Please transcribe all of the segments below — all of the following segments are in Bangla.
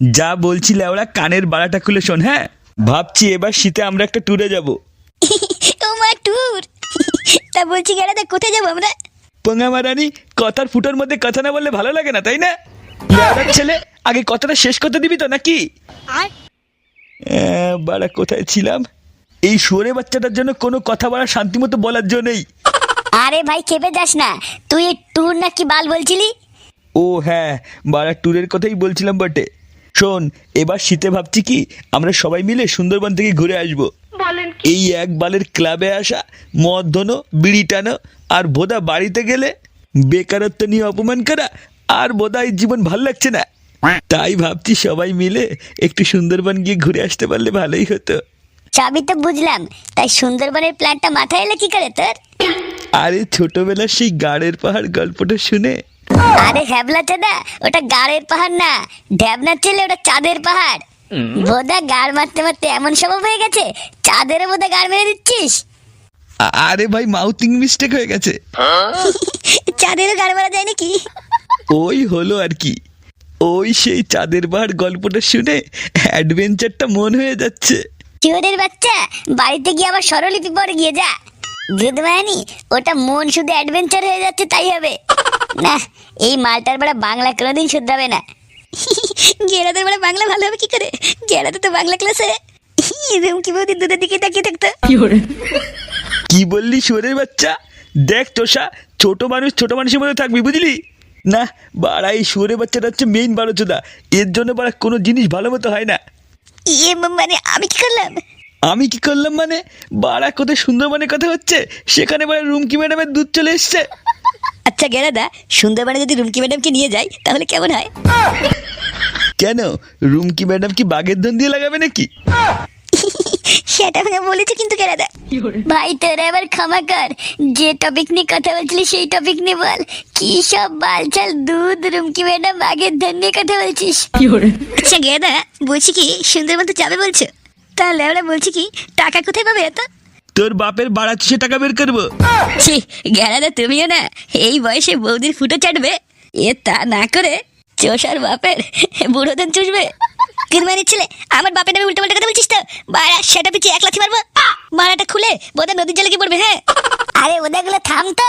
যা বলছি লেওড়া কানের বাড়াটা খুলে শোন হ্যাঁ? ভাবছি এবার শীতে আমরা একটা ট্যুরে যাব। মা ট্যুর তা বলছি গেলাদা কোথায় যাব আমরা? পঙ্গা মারানি কথার ফুটোর মধ্যে কথা না বললে ভালো লাগে না তাই না? ছেলে আগে কথাটা শেষ করতে দিবি তো নাকি? আহ, বাড়া কোথায় ছিলাম? এই শুয়োরে বাচ্চাটার জন্য কোনো কথা বলা শান্তিমতো বলার জন্য নেই। আরে ভাই খেপে যাস না। তুই ট্যুর নাকি বাল বলছিলি? ও হ্যাঁ বাড়া ট্যুরের কথাই বলছিলাম বটে। শোন এবার শীতে ভাবছি কি আমরা সবাই মিলে সুন্দরবন থেকে ঘুরে আসব। এই এক বালের ক্লাবে আসা মদ ধনো বিড়ি টানো আর বোধা বাড়িতে গেলে বেকারত্ব নিয়ে অপমান করা আর বোধা এই জীবন ভালো লাগছে না। তাই ভাবছি সবাই মিলে একটু সুন্দরবন গিয়ে ঘুরে আসতে পারলে ভালোই হতো। সবই তো বুঝলাম তাই সুন্দরবনের প্ল্যানটা মাথায় এলো কি করে তোর? আরে ছোটবেলার সেই গাড়ের পাহাড় গল্পটা শুনে আরে হ্যাবলা চাঁদা ওটা গাড়ের পাহাড় না। ঢ্যাবনার ছেলে ওটা চাঁদের পাহাড়। বোধা গাড় মারতে মারতে এমন স্বভাব হয়ে গেছে চাঁদের বোধা গাড় মেরে দিচ্ছিস। আরে ভাই মাউথিং মিস্টেক হয়ে গেছে। চাঁদেরও গাড় মারা যায় নাকি? ওই হলো আর কি। ওই সেই চাঁদের পাহাড় গল্পটা শুনে অ্যাডভেঞ্চারটা মন হয়ে যাচ্ছে। চোরের বাচ্চা বাড়িতে গিয়ে আবার স্বরলিপি পরে গিয়ে যা। বুধবায়নি ওটা মন শুধু অ্যাডভেঞ্চার হয়ে যাচ্ছে তাই হবে। না এই মালটার বেড়া বাংলা কোনোদিন শুধরাবে না। গেরাদের বেড়া বাংলা ভালো হবে কি করে? গেরাতে তো বাংলা ক্লাসে। রুমকি বৌদি দুধের দিকে তাকিয়ে থাকতো। কি বললি সুরের বাচ্চা? দেখ তোষা ছোট মানুষ ছোট মানুষের মধ্যে থাকবি বুঝলি? না বাড়া এই সুরের বাচ্চাটা হচ্ছে মেইন বারোচোদা এর জন্য বাড়া কোনো জিনিস ভালো মতো হয় না। ইয়ে মানে আমি কি করলাম? আমি কি করলাম মানে? বাড়া কোথায় সুন্দরবনের কথা হচ্ছে। সেখানে বাড়া রুমকি ম্যাডামের দুধ চলে এসছে। আচ্ছা গেরাদা সুন্দরবনে যদি রুমকি ম্যাডামকে নিয়ে যাই তাহলে কেমন হয়? কেন? রুমকি ম্যাডাম কি বাঘের ধন দিয়ে লাগাবে নাকি? সেটা আমাকে বলেছে কিন্তু গেরাদা। ভাই তোরা এবার ক্ষমা কর। যে টপিক নিয়ে কথা বলছিলি সেই টপিক নিয়ে বল। কি সব বালচাল দুধ রুমকি ম্যাডাম আগের ধান নিয়ে কথা বলছিস? আচ্ছা গেদা বলছি কি সুন্দরবন তো যাবে বলছো? তাহলে আমরা বলছি কি টাকা কোথায় পাবে এত? তোর বাপের বাড়া সে টাকা বের করব? ছি গেরাদা তুমিও না। এই বয়সে বৌদির ফুটো চাটবে। এ তা না করে চোষার বাপের বুড়োদের চুষবে। কিরমানি ছেলে, আমার বাপের নামে উল্টো পাল্টা কথা বলছিস তো? বাড়া, সেটা পিছিয়ে এক লাথি মারবো। মারাটা খুলে বোধহয় নদীর জলে কি পড়বে হ্যাঁ? আরে ওদেরগুলো থাম তো।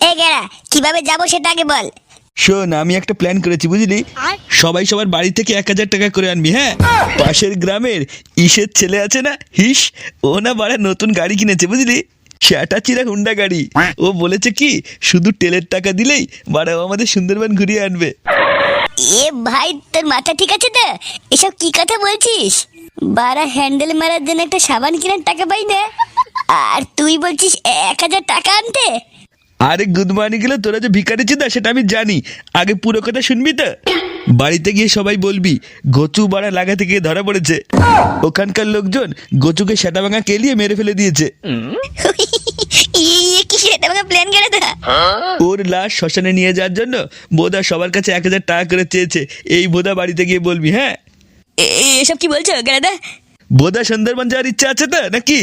এ গেরা, কীভাবে যাব সেটা আগে বল। শোন আমি একটা প্ল্যান করেছি বুঝলি? সবাই সবার বাড়ি থেকে এক হাজার টাকা করে আনবি হ্যাঁ? পাশের গ্রামের ইসের ছেলে আছে না হিস ও না বাড়া নতুন গাড়ি কিনেছে বুঝলি? সেটা চিরা হুন্ডা গাড়ি। ও বলেছে কি শুধু তেলের টাকা দিলেই বাড়া ও আমাদের সুন্দরবন ঘুরিয়ে আনবে। এ ভাই তোর মাথা ঠিক আছে তো? এসব কি কথা বলছিস? বারা হ্যান্ডেল মারার জন্য একটা সাবান কেনার টাকা পাই না। আর তুই বলছিস এক হাজার টাকা আনতে? আরে গুড মর্নিং গেলে তোরা যে ভিকারি চিন্তা সেটা আমি জানি। আগে পুরো কথা শুনবি তো? বাড়িতে গিয়ে সবাই বলবি গচু বাড়া লাগাতে গিয়ে ধরা পড়েছে। ওখানকার লোকজন গচুকে সেটা ভাঙা কেলিয়ে মেরে ফেলে দিয়েছে। প্ল্যান ওর লাশ শ্মশানে নিয়ে যাওয়ার জন্য বোধা সবার কাছে এক হাজার টাকা করে চেয়েছে। এই বোধা বাড়িতে গিয়ে বলবি হ্যাঁ? এসব কি বলছো গেরাদা? বোধা সুন্দরবন যাওয়ার ইচ্ছা আছে তো নাকি?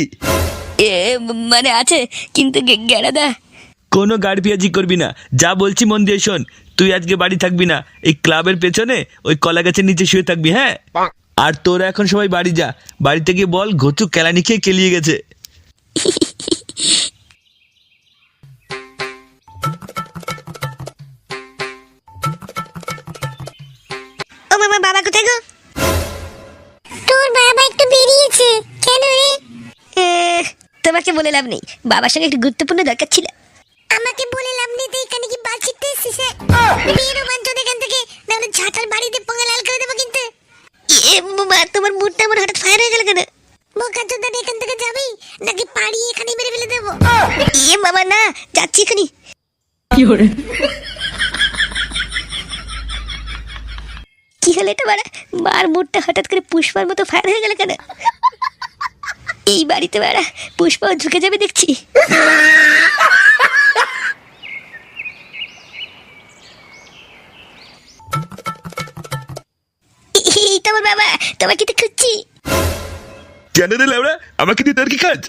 এ মানে আছে কিন্তু গেরাদা কোনো গাড়ি পেঁয়াজি করবি না। যা বলছি মন দিয়ে শোন। তুই আজকে বাড়ি থাকবি না। এই ক্লাবের পেছনে ওই কলা গাছের নিচে শুয়ে থাকবি হ্যাঁ? আর তোরা এখন সবাই বাড়ি যা। বাড়িতে গিয়ে বল ঘচু কেলানি খেয়ে কেলিয়ে গেছে। ও মামা বাবা কোথায় গো? তোর বাবা একটু বেরিয়েছে। কেন রে? তোমাকে বলে লাভ নেই। বাবার সঙ্গে একটু গুরুত্বপূর্ণ দরকার ছিল। আমাকে বলে লাভ নেই তো এখানে কি বাল ছিটতে এসেছিস বেরো বাঞ্চো এখান থেকে নাহলে ঝাঁটার বাড়িতে পোঙা লাল করে দেবো কিন্তু। এ বাবা তোমার মুডটা আমার হঠাৎ ফায়ার হয়ে গেল কেন? বোকা চোদ্দা এখান থেকে যাবি? নাকি পাড়ি এখানে মেরে ফেলে দেবো? এ বাবা না যাচ্ছি এখানে কি হলো? এটা বাড়া? বার মুডটা হঠাৎ করে পুষ্পার মতো ফায়ার হয়ে গেল কেন? এই বাড়িতে বেড়া পুষ্পাও ঝুঁকে যাবে দেখছি। এই তো আমার বাবা তোমাকে তো খুঁজছি। কেন রে লাউড়া আমাকে দিয়ে তোর কি কাজ?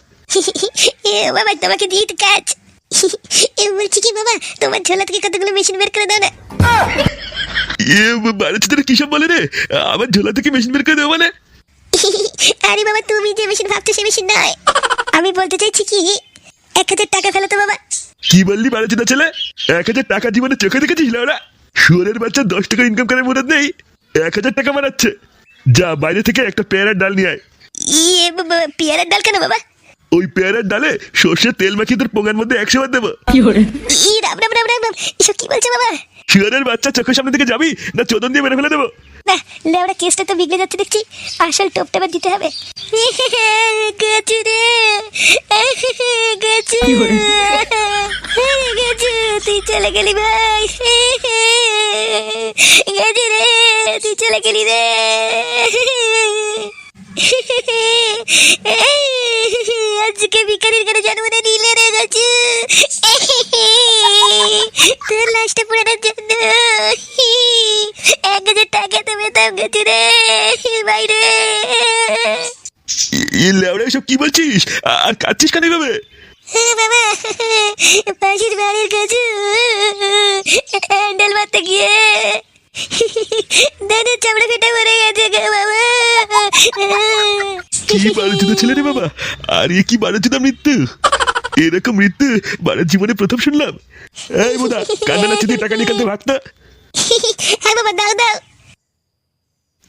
এ বাবা তোমাকে দিয়ে তো কাজ। এ বলছি কি বাবা তোমার ঝোলা থেকে কতগুলো মেশিন বের করে দাও না? এ বাড়িতে তোরা কিসব বলে রে? আমার ঝোলা থেকে মেশিন বের করে দেবো মানে? আরে বাবা তুমি যে মেশিন ভাবছ সে মেশিন নয়। আমি বলতে চাইছি কি এক হাজার টাকা ফেলো তো বাবা। কি বললি বাড়িতে না ছেলে? এক হাজার টাকা জীবনে চোখে দেখেছিস ওরা শুয়ারের বাচ্চা দশ টাকা ইনকাম করার মনে নেই। এক হাজার টাকা বানাচ্ছে। যা বাইরে থেকে একটা পেয়ারার ডাল নিয়ে আয়। ইয়ে বাবা, পেয়ারার ডাল কেন বাবা? ওই পেয়ারার ডালে সর্ষের তেল মাখিয়ে তোর পোঙার মধ্যে একশো বার দেবো। ই রাম রাম রাম রাম রাম এসব কি বলছো বাবা? শুয়ারের বাচ্চা চোখের সামনে থেকে যাবি না চোদন দিয়ে মেরে ফেলে দেবো? না লেওড়া কেসটা তো বিগড়ে যাচ্ছে দেখছি। আসল টোপটা এবার দিতে হবে। গেছু রে। গেছু। গেছু। তুই চলে গেলি ভাই। গেছু রে। তুই চলে গেলি রে আজকে ভিকারির ঘরে জন্মদিন নিলে রে গেছু তোর লাশটা পুরানোর জন্য এক হাজার টাকা তো পেতাম গেছি রে বাইরে লেওড়া এসব কি বলছিস আর কাচ্ছিস কেন এভাবে বাবা পাশের বাড়ির কাছে হ্যান্ডেল মারতে গিয়ে দানের চামড়া ফেটে মরে গেছে গো বাবা। কি বারোচুদা ছেলে রে বাবা? আর এ কি বারোচুদা মৃত্যু? এরকম মৃত্যু বারের জীবনে প্রথম শুনলাম। এই বোধা কান্না নাচি দিয়ে টাকা নিয়ে কালতে ভাগ না। হ্যাঁ বাবা দাও দাও।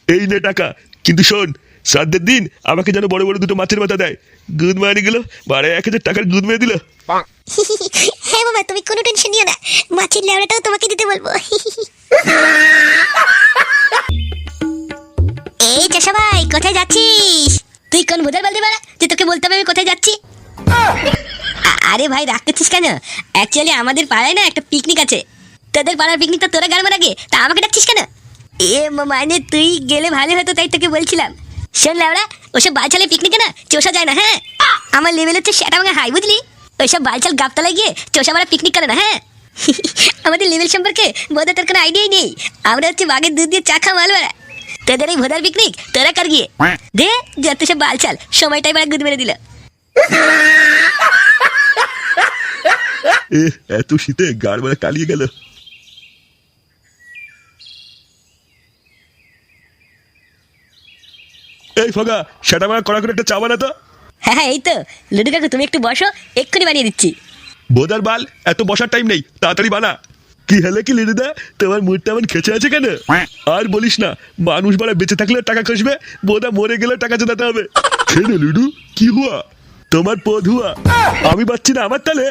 এই নে টাকা কিন্তু শোন শ্রাদ্ধের দিন আমাকে যেন বড় বড় দুটো মাছের মাথা দেয়। গুদ মারি গেল বারে এক হাজার টাকার গুদ মেরে দিল। হ্যাঁ বাবা তুমি কোনো টেনশন নিও না। মাছের লেওড়াটাও তোমাকে দিতে বলব। এই চাষা ভাই কোথায় যাচ্ছিস? তুই কোন ভোদার বলতে পারা যে তোকে বলতে হবে আমি কোথায় যাচ্ছি? আরে ভাই রাগ করছিস কেন? অ্যাকচুয়ালি আমাদের পাড়ায় না একটা পিকনিক আছে। তোদের পাড়ার পিকনিকটা তোরা গাড়বার আগে তা আমাকে ডাকছিস কেন? এ মানে তুই গেলে ভালো হতো তাই তোকে বলছিলাম। শোন লাউড়া ওসব বালছালে পিকনিকে না চোষা যায় না হ্যাঁ? আমার লেভেল হচ্ছে সেটা আমাকে হাই বুঝলি? ওইসব বালছাল গাবতলায় গিয়ে চোষা মারা পিকনিক করে না হ্যাঁ? আমাদের লেভেল সম্পর্কে বোধহয় তোর কোনো আইডিয়াই নেই। আমরা হচ্ছে বাঘের দুধ দিয়ে চা খা মালবাড়া। তোদের এই ভোদার পিকনিক তোরা কার গিয়ে। দে যত সব বালছাল সময়টাই বাড়া গুদ মেরে দিল। এত শীতে গাড় বেড়া কালিয়ে গেল। এই ফগা সেটা আমার কড়া করে একটা চা বানাতো? হ্যাঁ হ্যাঁ এই তো। লুডু কাকু তুমি একটু বসো এক্ষুনি বানিয়ে দিচ্ছি। বোদার বাল এত বসার টাইম নেই তাড়াতাড়ি বানা। কি হলে কি লিডুদা তোমার মুডটা এমন খেচে আছে কেন? আর বলিস না মানুষ বাড়া বেঁচে থাকলে টাকা খসবে বোদা মরে গেলে টাকা চোদাতে হবে। ছেড়ে লিডু কি হুয়া? তোমার পদ হুয়া। আমি পাচ্ছি না আমার তালে।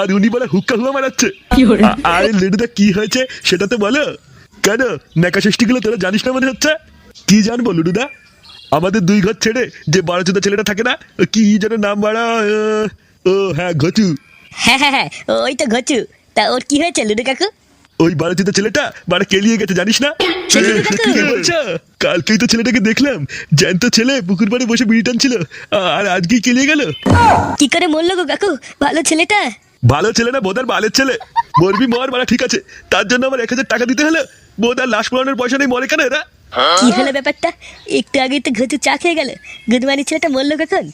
আর উনি বলে হুক্কা হুয়া মারাচ্ছে। আরে লিডুদা কি হয়েছে সেটা তো বলো। কেন নেকা ষষ্ঠীগুলো তোরা জানিস না মনে হচ্ছে? কি জানব লুডুদা আমাদের দুই ঘর ছেড়ে যে বারো চোদ্দ ছেলেটা থাকে না কি যেন নাম বাড়া ও হ্যাঁ ঘচু। হ্যাঁ হ্যাঁ হ্যাঁ ওই তো ঘচু। তা ওর কি হয়েছে লুডু কাকু? ওই বারোচিত ছেলেটা মানে কেলিয়ে গেছে জানিস না? বলছো কালকেই তো ছেলেটাকে দেখলাম। জ্যান্ত ছেলে পুকুর পাড়ে বসে বিড়ি টানছিল। আর আজকেই কেলিয়ে গেল। কি করে মরলো গো কাকু? ভালো ছেলেটা? ভালো ছেলে না বোধার বালের ছেলে। মরবি মর মানে ঠিক আছে। তার জন্য আমার এক হাজার টাকা দিতে হলো। বোধার লাশ পোড়ানোর পয়সা নেই মরে কেন এরা? কি হলো ব্যাপারটা? একটু আগে তো ঘচু চা খেয়ে গেল। গুদমানি ছেলেটা মরলো কখন?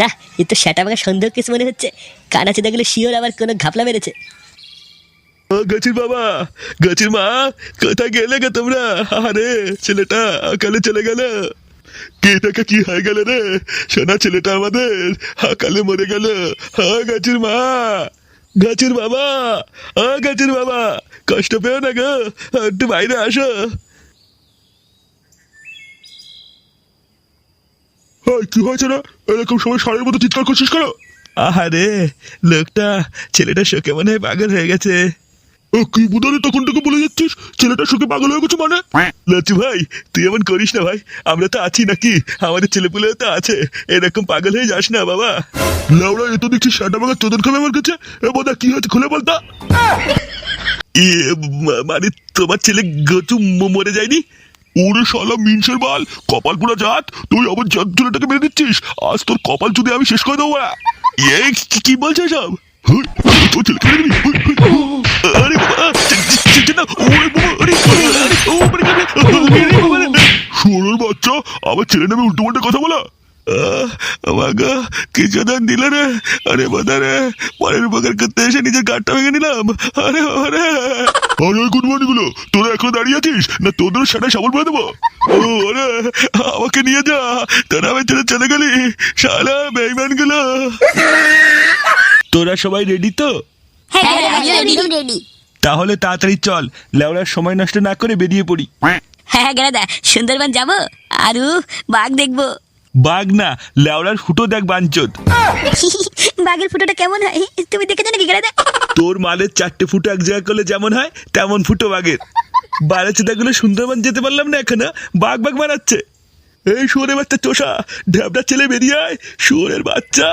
না, এ তো সেটা আমাকে সন্দেহ কিছু মনে হচ্ছে। কানা চেদা গেলে শিওর আবার কোনো ঘাপলা মেরেছে। ও গচির বাবা, গচির মা, কোথায় গেলে গে তোমরা? আরে ছেলেটা কালে চলে গেল। কে টাকা কি হয়ে গেল রে? সোনা ছেলেটা আমাদের কালে মরে গেল। হ্যাঁ গাছির মা গাছির বাবা হ্যাঁ গাছির বাবা, কষ্ট পেও না গো। একটু বাইরে আসো। কি হয়েছে এরকম সময় সারের মতো চিৎকার করছিস কেন? আহারে লোকটা ছেলেটা শোকে মনে হয় পাগল হয়ে গেছে। ও কি তখন থেকে বলে যাচ্ছিস? ছেলেটা শোকে পাগল হয়ে গেছে মানে? লচ্ছু ভাই তুই এমন করিস না ভাই আমরা তো আছি নাকি? আমাদের ছেলেপুলেও তো আছে এরকম পাগল হয়ে যাস না বাবা। লাউড়া এ তো দেখছি সাটা বাগা চোদন খাবে আমার কাছে এ বোধা কি হয়েছে খুলে বলতা। মানে তোমার ছেলে গচু মরে যায়নি? ওরে শালা মিনসের বাল কপাল পুরা জাত। তুই আবার জাত ছেলেটাকে মেরে দিচ্ছিস? আজ তোর কপাল যদি আমি শেষ করে দেবো। এ কি- কি বলছো সব তোর ছেলেকে মেরে দিবি? আরে বাবা বাচ্চা আমার ছেলে নামে উল্টো পাল্টা কথা বলা? আমাকে কিছু দান দিল রে? আরে বোধা রে পরের উপকার করতে এসে নিজের গাড়টা ভেঙে নিলাম। আরে আরে আরে গুড মর্নিংগুলো তোরা এখন দাঁড়িয়ে আছিস? না তোদের সেটা সাবল করে দেবো? ও আরে আমাকে নিয়ে যা। তোরা আমি ছেড়ে চলে গেলি। শালা বেইমানগুলো। তোরা সবাই রেডি তো? হ্যাঁ তাহলে তাড়াতাড়ি চল লেওড়ার সময় নষ্ট না করে বেরিয়ে পড়ি। হ্যাঁ গেরাদা সুন্দরবন যাব আরু বাঘ দেখব। বাঘ না লেওড়ার ফুটো দেখ বাঞ্চদ। বাঘের ফুটোটা কেমন হয়? তুমি দেখেছ নাকি গেরাদা তোর মালের চারটে ফুটো এক জায়গা করলে যেমন হয় তেমন ফুটো বাঘের। বারে চেদাগুলো সুন্দরবন যেতে পারলাম না এখানে বাঘ বাঘ বানাচ্ছে এই শুয়োরের বাচ্চা চোষা ঢ্যাবড়া ছেলে বেরিয়ে আয় শুয়োরের বাচ্চা।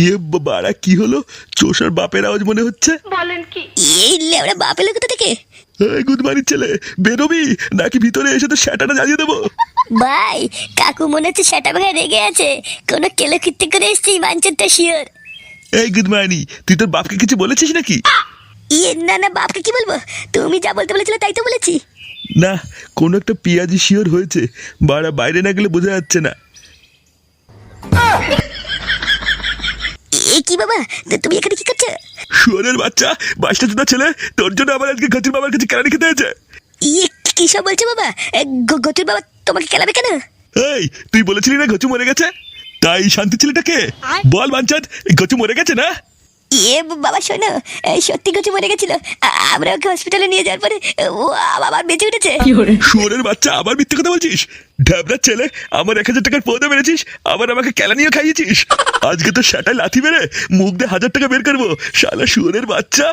ইয়ে বাড়া কি হলো? চোষার বাপের আওয়াজ মনে হচ্ছে? বলেন কি? এই লেওড়া বাপ এলো কোথা থেকে? গুদমানির ছেলে বেরোবি? নাকি ভিতরে এসে তো শ্যাটাটা জ্বালিয়ে দেবো? ভাই কাকু মনে হচ্ছে সেটা ভাঙা রেগে আছে। কোনো কেলো কীর্তি করে এসছি মানচেরটা শিওর। এই গুদমানি তুই তোর বাপকে কিছু বলেছিস নাকি? ইয়ে না না বাপকে কি বলব? তুমি যা বলতে বলেছিলে তাই তো বলেছি। না কোনো একটা পেঁয়াজি শিওর হয়েছে। বাড়া বাইরে না গেলে বোঝা যাচ্ছে না। এ কি বাবা? তুমি এখানে কি করছ? শুয়োরের বাচ্চা বাসটা জুতা ছেলে তোর জন্য আমার আজকে গতির বাবার কাছে কেরানি খেতে হয়েছে। ইয়ে কি সব বলছো বাবা? এ, গ- গতুর বাবা তোমাকে কেলাবে কেন? এই তুই বলেছিলি না ঘচু মরে গেছে? তাই শান্তি ছেলেটাকে? বল বাঞ্চাত ঘচু মরে গেছে না? ইয়ে বাবা শোনো এই সত্যি গচু মরে গেছিল। আমরা ওকে হসপিটালে নিয়ে যাওয়ার পরে ও আবার বেঁচে উঠেছে। শুয়োরের বাচ্চা আবার মিথ্যে কথা বলছিস? ঢ্যাবড়ার ছেলে আমার এক হাজার টাকার পদে মেরেছিস আবার আমাকে কেলানিও খাইয়েছিস। আজকে তো সেটাই লাথি মেরে মুখ দিয়ে হাজার টাকা বের করব শালা শুয়োরের বাচ্চা।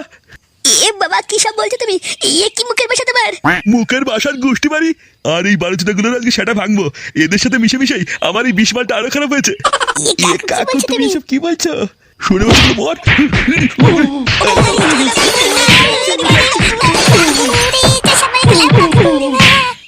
এ বাবা কি সব বলছো তুমি? ইয়ে কি মুখের ভাষা তোমার? মুখের বাসার গোষ্ঠী বাড়ি। আর এই বারোচোদাগুলোর আজকে সেটা ভাঙবো। এদের সাথে মিশে মিশেই আমার এই বিষ মালটা আরও খারাপ হয়েছে। ইয়ে এ কাকু, তুমি তুমি? এসব কি বলছো? শুনে বসল বর। সবাই